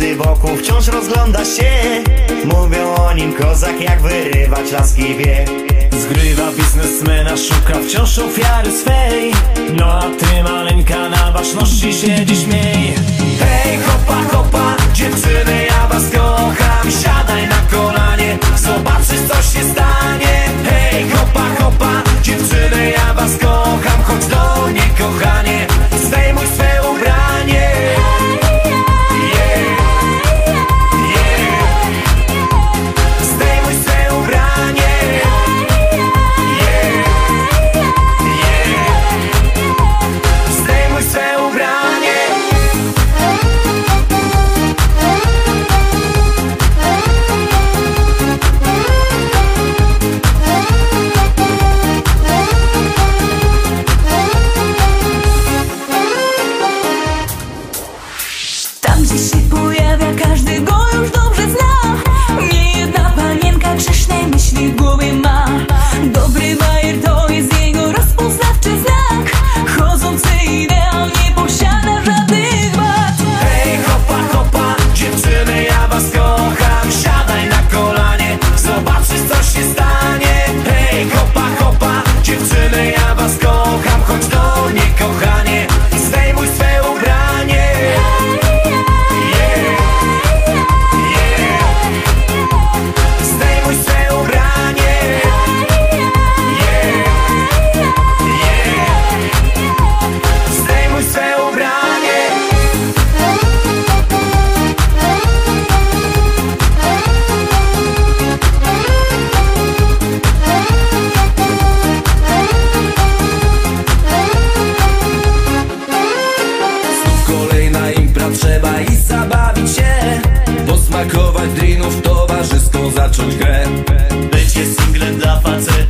Wszyscy wokół wciąż rozgląda się. Mówią o nim kozak jak wyrywać laski wie Zgrywa biznesmena, szuka wciąż ofiary swej. No a ty maleńka na baczności siedzisz miej zacząć grę. Bycie singlem dla facetów